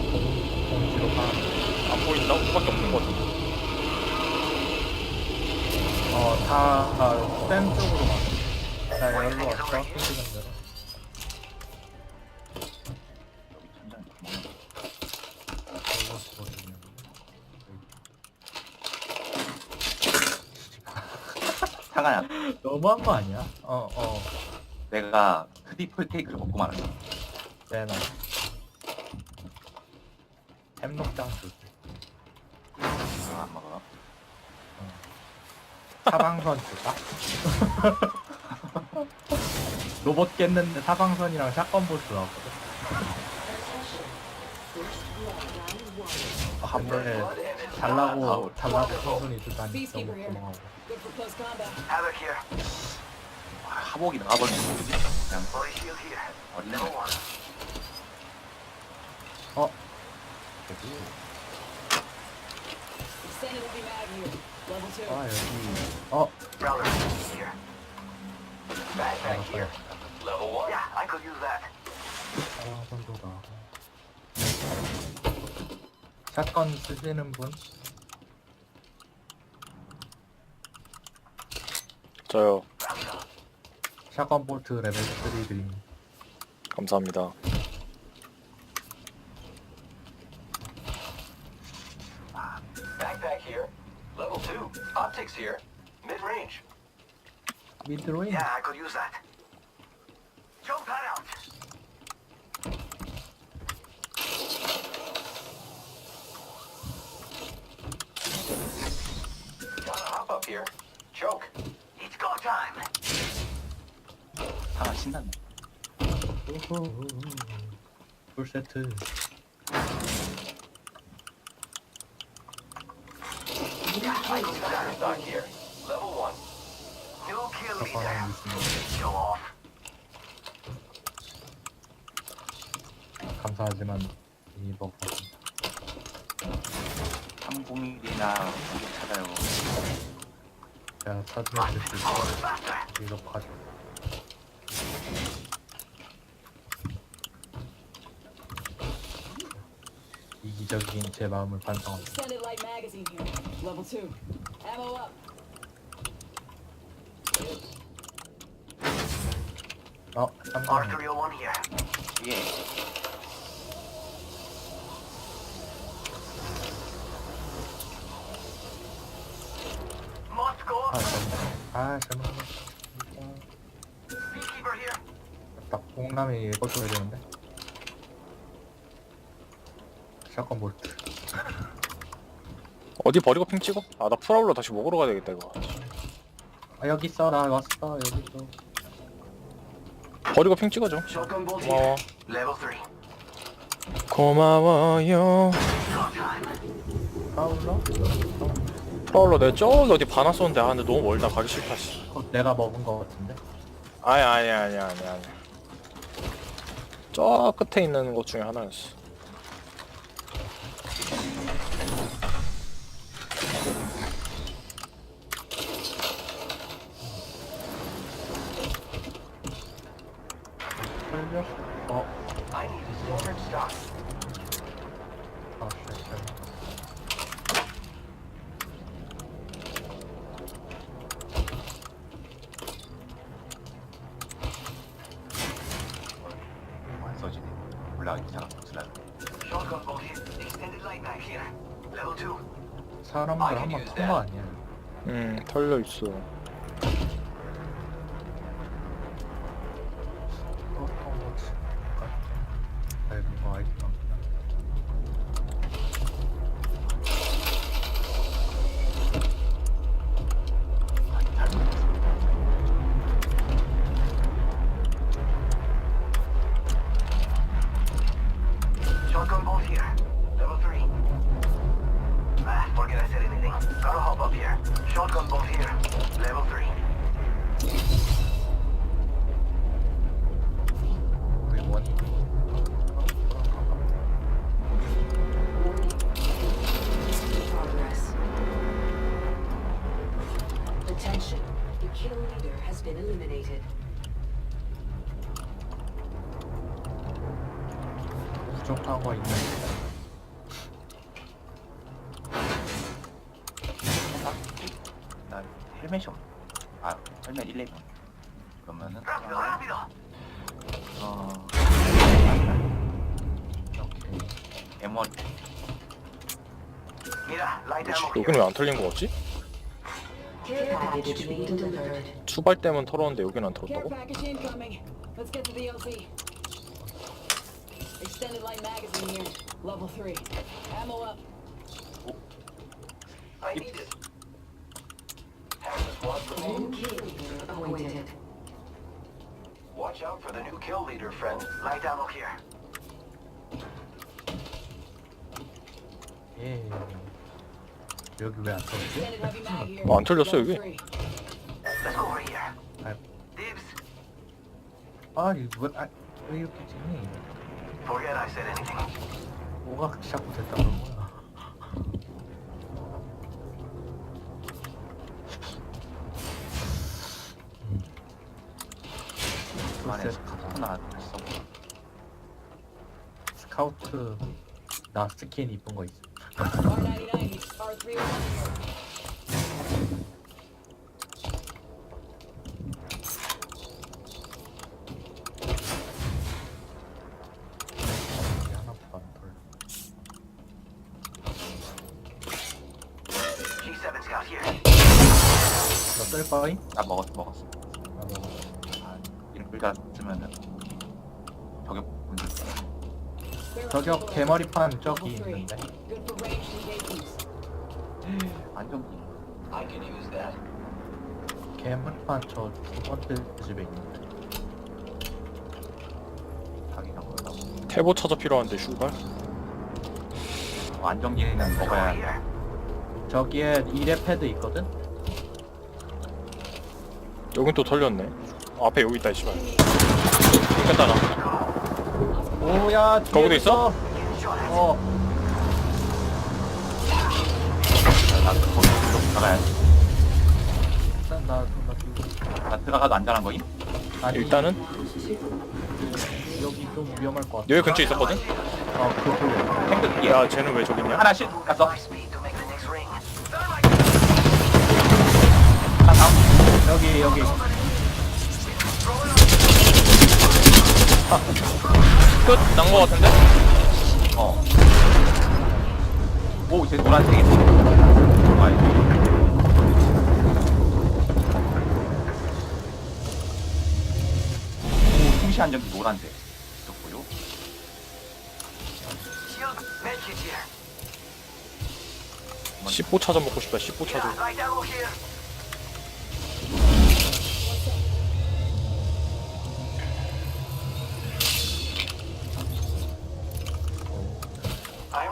그냥 공, 공지로 가. 안 보인다? 우리밖에 없는 거지. 어, 다, 다, 쌤 쪽으로 가. 나 여기로 왔어. 핑크점대로. 상아야, 너무한 거 아니야? 어, 어. 내가 트리플 케이크를 먹고 말았어. 내놔. 햄록장 줄게. 아, 안 먹어. 사방선 줄까? 로봇 깼는데 사방선이랑 샷건 보스 나왔거든. 아, 근데 달라고 달라고 선순이 주다니 너무 고마워. Good for close combat. Havoc here. 아, 하복이 나와버리는 거지. 그냥 Body shield here. 어린애. One. 어? 아 여기 어? Router here. Backpack here. Level one. Yeah, I could use that. 사방선도다. 샷건 쓰시는 분? 저요. 샷건 볼트 레벨 3 드림. 감사합니다. 미드로인? Yeah, I could use that. Jump that out. Gotta hop up here. Choke. It's go time. 상아 신났네. 우후. 풀세트. I could use that stock here. 있습니다. 감사하지만 이미 먹었습니다. 301이나 우리 찾아요. 제가 찾으면 될수 있어요. 이거 가져. 이기적인 제 마음을 반성합니다. Extended light magazine here. Level two. Ammo up. 어, 깜짝이야. R301 here. 이게 Must go 아, up. 잘못. 아, 잘못. Beekeeper here. 딱 뽕남이 이거 줘야 되는데. 샷건 볼트. 어디 버리고 핑 찍어? 아, 나 프라울러 다시 먹으러 가야 되겠다, 이거. 아, 여기 있어. 나 왔어. 여기 있어. 버리고 핑 찍어줘. Shotgun bolt 고마워. here. Level three. 고마워요. 파울러? 프라울러 내가 저기 어디 바나 쏘는데, 아, 근데 너무 멀다. 가기 싫다, 씨. 어, 내가 먹은 거 같은데. 아니, 아니, 아니, 아니, 아니. 저 끝에 있는 것 중에 하나였어. 설명? 어, I need a standard stock. 아, 씨, 씨. 안 써지네. 올라가기 잘 슬라이. Shotgun bolt here. Extended light mag here. Level two. 사람들 한번 통거 아니야. 음, 털려 있어. 부족하고 있는 해바퀴? 나 헬멧이 없. 아 헬멧 1레븐 그러면은 어. 오케이. 에머리. 여기는 왜 안 털린 거 같지? Care package being delivered. 수발 때만 털었는데 여기는 안 Care 털었다고? package incoming. Let's get to the LZ. Extended light magazine here. Level 3. Ammo up. I need it. Half the squad New remain. kill leader appointed. Watch out for the new kill leader, friend. Light ammo here. 예. 여기 왜 안 털지? Extended heavy mag here. 뭐 안 털렸어, Level 여기? three. Let's go over here. 아, Dibs. 아 이거 왜, 아, 왜 이렇게 찍니? Forget I said anything. 뭐가 자꾸 됐다는 거야? 안에 글쎄, 하나 있어. 스카우트 나 스킨 이쁜 거 있어. R99, R301 here. 거임? 나 먹었 먹었어. 아, 뭐. 아 이런 글자 쓰면은 저격 문제. 저격. 개머리판 저기. 있는데. Good for ranged engagements. 안정기. I can use that. 개머리판 저 두 번째 집에 있는데. 태보 차저 필요한데 슈발? 어, 안정기는 먹어야 here. 저기에 2렙 패드 있거든? 여긴 또 털렸네 앞에 여기 있다 씨발 깼다 나 오야 뒤에 거기도 있어? 어 나 거기 좀 나가야지. 일단 나, 나 지금 나 들어가도 안전한 거임? 아니 일단은 여기 좀 위험할 것 같아 여기 근처에 있었거든? 어 그거 탱크 야 쟤는 왜 저기 있냐? 하나씩 갔어. 여기 여기 끝? 난 거 같은데? 어. 오, 쟤 노란색이네. 아이. 오, 통시 안정기 노란색. 있었고요. Shield medkit here. 10호 차저 먹고 싶다 10호 Yeah, 차저 light ammo here.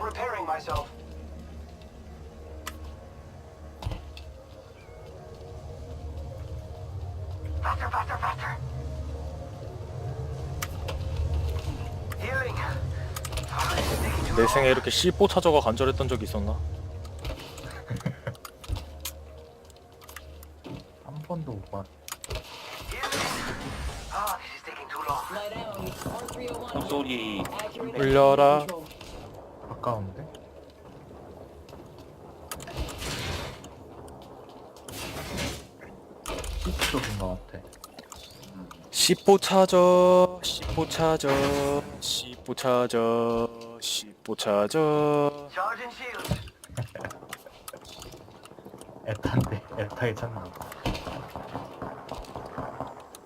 Repairing myself. Faster, faster, faster. Healing. Ah, 내. 생에 이렇게 10호 차저가 간절했던 적이 있었나? 한 번도 못 봤. Ah, this is taking too long. Light here. R301 here. 총소리. Accurate 올려라. Control. 가까운데? 쪽인 것 같아 10호 차저 10호 차저 10호 차저 10호 차저 Charging shields. 애타인데 애타게 찾나 봐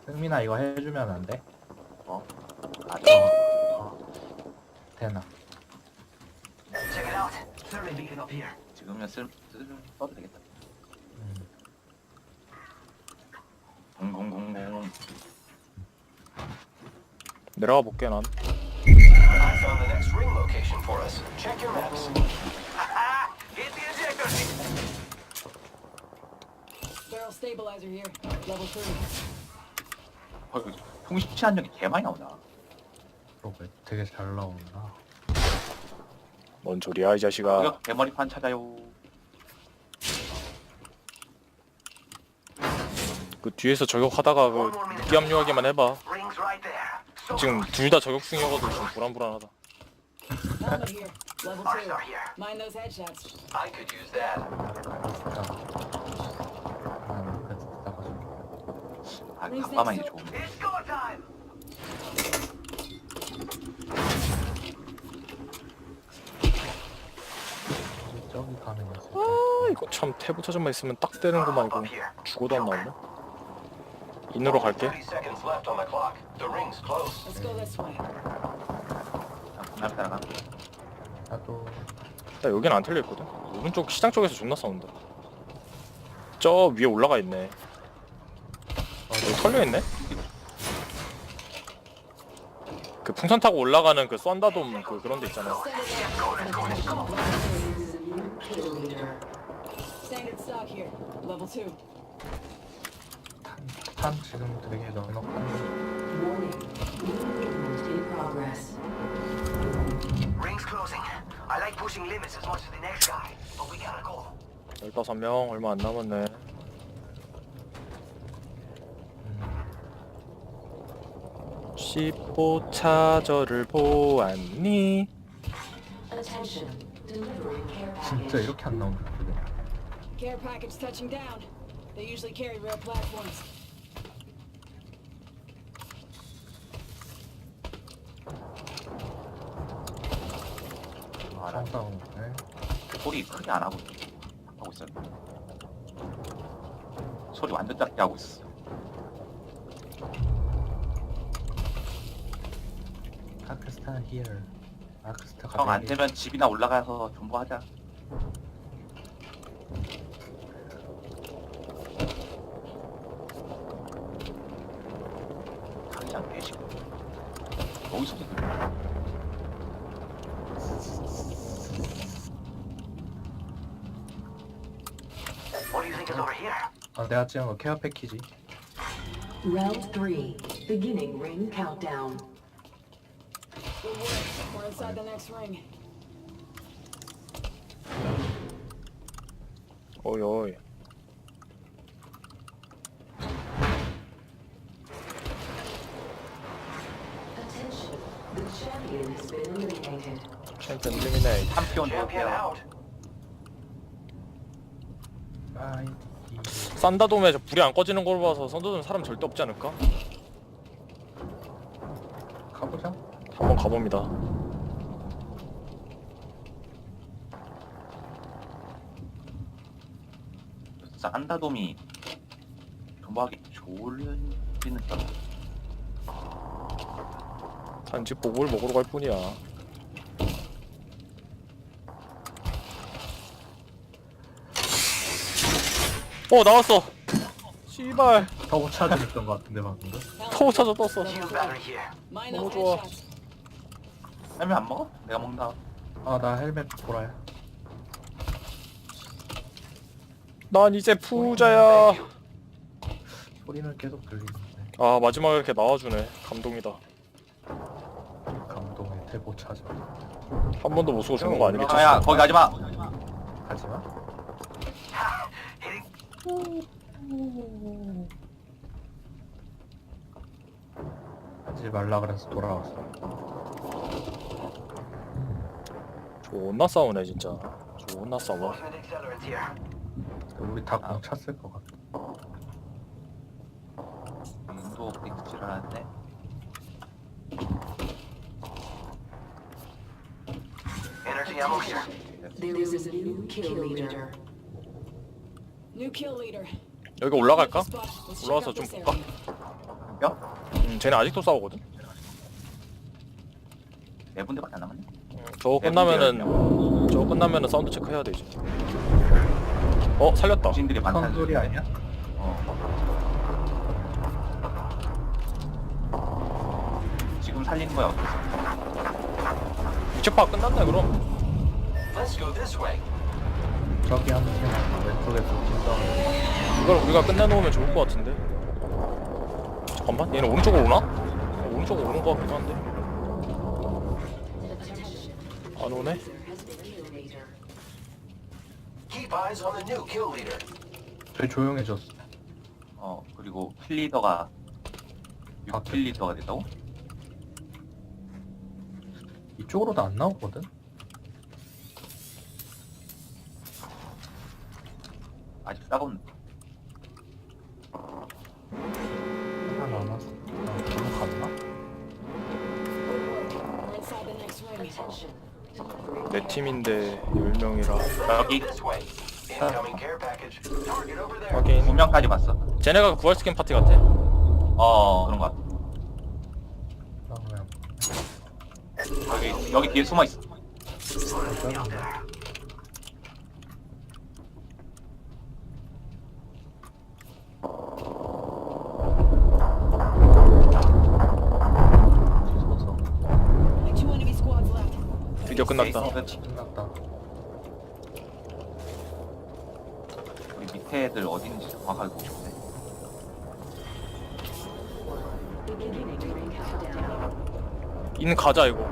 승민아 이거 해주면 안 돼? 어? 아, 어 되나 Check beacon up here. 지금은 쓸, 쓸, 써도 되겠다. 음. 공공공공. 내려가 볼게 난 I found the next ring location for us. Check your maps. Hit the ejector seat. Barrel stabilizer here. Level 3. 어, 통시 안정기 개 많이 나오나? 그러게 되게 잘 나온다 뭔 소리야 이 자식아 저격 대머리판 찾아요. 그 뒤에서 저격하다가 그 늦게 합류하기만 해봐 Rings right there. So 지금 둘 다 저격 중이어가지고 좀 불안불안하다 Helmet here. Level 2. Arsenal here. Mind those headshots. I could use that. 진짜 아, 아 갑바만이 좋은 It's go time! 저기 가는 거지. 아 이거 참 태부 차전만 있으면 딱 되는구만 이거. 죽어도 안 나오네. 인으로 갈게. 30 seconds left on the clock. The ring's close. Let's go this way. 날 따라가. 나도. 나 여긴 안 털려있거든. 오른쪽 시장 쪽에서 존나 싸운다. 저 위에 올라가 있네. 아 여기 털려 있네? 그 풍선 타고 올라가는 그 썬다돔 그 그런 데 있잖아 Kill leader. Standard stock here. Level two. 탄 지금 되게 넉넉한. Warning. New movement in progress. Ring's closing. I like pushing limits as much as the next guy, but we gotta go. 15명 얼마 안 남았네 C4 차저를 보았니? Attention. 진짜. 이렇게 안 나오는 거거든. Care package touching down. They usually carry real platforms. 알아 상상. 네. 소리 크게 안 하고 하고 있어 소리 완전 작게 하고 있어 아크스타 here. 아크스타 형 안 되면 집이나 올라가서 What do you think is over here? 아 내가 찍은 거 케어 패키지. Round three. Beginning ring countdown. We're inside the next ring. 어이 어이 Attention. The champion has been eliminated. 챔피언 리미네이트 챔피언 Champion out. 산다돔에 저 불이 안 꺼지는 걸 봐서 산다돔 사람 절대 없지 않을까? 가보자. 한번 가봅니다 진짜 안다돔이 존버하기 좋을지는 잘 단지 보글 먹으러 갈 뿐이야 어 나왔어 씨발 터보 차지 있던 거 같은데 방금. 터보 찾아 떴어 너무 좋아. 헬멧 안 먹어? 내가 먹는다 아나 헬멧 보라야. 난 이제 부자야 소리는 계속 들리는데. 아 마지막에 이렇게 나와주네 감동이다 감동의 태보 차지. 한 번도 못 쓰고 죽는 거 아니겠지? 아야 거기 가지마 하지마. 하지 말라 그래서 돌아왔어. 존나 싸우네 진짜 존나 싸워 Ultimate accelerant here. 우리 다공 찼을 것 같아. 인도 빅스를 하는데 Energy ammo here. There is a new kill leader. New kill leader. 여기 올라갈까? Out 좀 볼까? 뼈? 음, 쟤네 아직도 싸우거든? 네 군데밖에 안 남았네 음, 저거 끝나면은 저거 끝나면은 사운드 체크 해야 돼 이제 어 살렸다 정신들이 많다는 선 소리 아니야? 어. 지금 살리는 거야 위치파 끝났네 그럼 Let's go this way. 저기 한 팀, 왼쪽에서 팀 이걸 우리가 끝내놓으면 좋을 것 같은데 잠깐만 얘는 오른쪽으로 오나? 어, 오른쪽으로 오는 것 같기도 한데 안 오네? 되게 조용해졌어. 어 그리고 킬리더가 아, 6킬리더가 됐다고? 이쪽으로도 안 나오거든? 아직 싸움 하나 남았어. 아, 너무 갔나? 내 팀인데 10명이라 여기 Incoming care package. Target over there. 확인 두 명까지 봤어. 쟤네가 구할 스킨 파티 같아 어 그런 거 같아. 여기 여기 뒤에 숨어 있어. 드디어 끝났다 끝. 끝났다. 우리 밑에 애들 어디 있는지 정확하게 보고 싶네. 인 가자 이거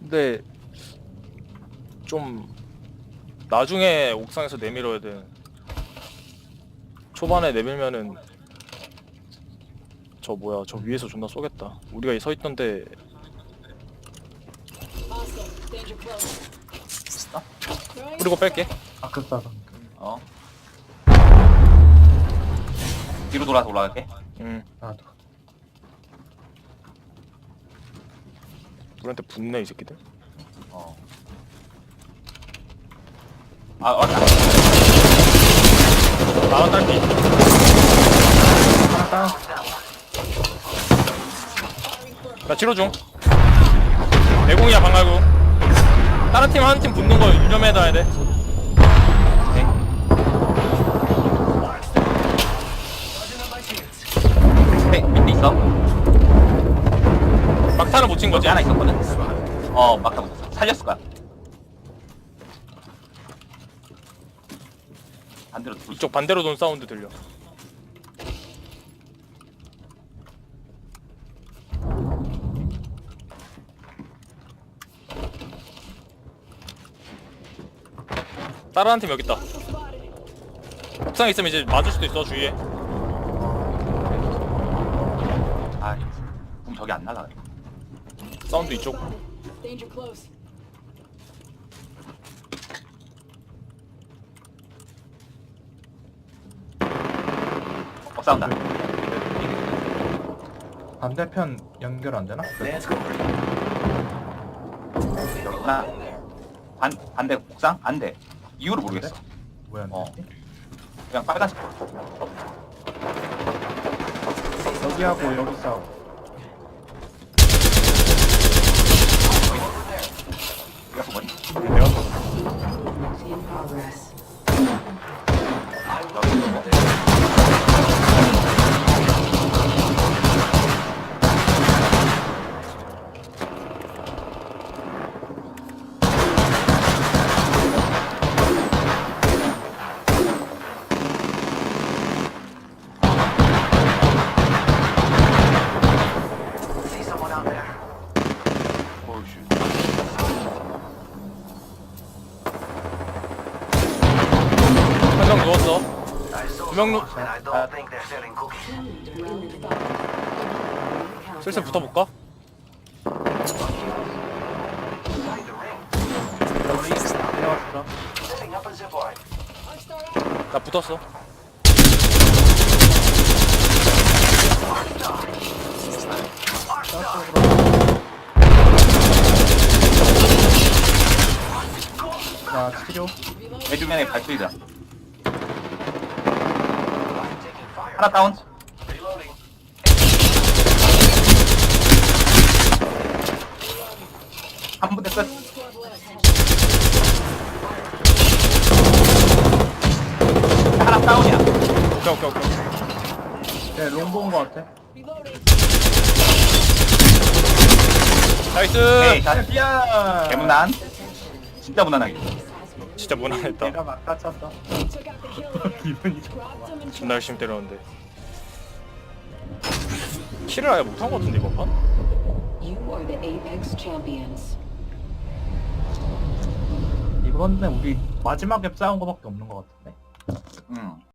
근데 좀 나중에 옥상에서 내밀어야 돼 초반에 내밀면은 저 뭐야 저 위에서 존나 쏘겠다 우리가 서 있던데 Hostile. Danger close. Throwing 뿌리고 뺄게 싸서. 어. 뒤로 돌아서 올라갈게. 응 나도. 우리한테 붙네 이 새끼들 어. 아 맞다. 나만 딸피 하나 다운. 나 치료 중 내공이야 방갈구 다른 팀 한 팀 붙는 거 유념해둬야 돼 밑에 밑에 있어. 막타는 못 친 거지 하나 있었거든. 어 막다 못 쳤어. 살렸을 거야. 반대로 둘. 이쪽 반대로 돈 사운드 들려 다른 팀 여기 있다. 옥상에 있으면 이제 맞을 수도 있어 주위에 아, ум 저기 안 날아가. 사운드 이쪽 Spotted. Danger close. 어 싸운다. 반대편 연결 안 되나? Let's go. 반 반대 옥상 안 돼. 이유를 모르겠어. 뭐야? 안 어. 그냥 빨간색. 여기하고 여기. 이 어. Arc star out. 나 붙었어 자 치료. Reload. 대주면에 발소리다. Taking fire. 하나 다운. 한 분대 끝. 하나 다운이야. 오케이 오케이 오케이 네, 롱본 거 같아. 나이스 자, 야. 개무난. 진짜 무난하게. 진짜 무난했다 내가 막 다쳤어. And 존나 열심히 때렸는데 킬을 아예 못한 거 같은데 이번 판? You are the Apex champions. 이번에 우리 마지막에 싸운 거밖에 없는 거 같은데. 응.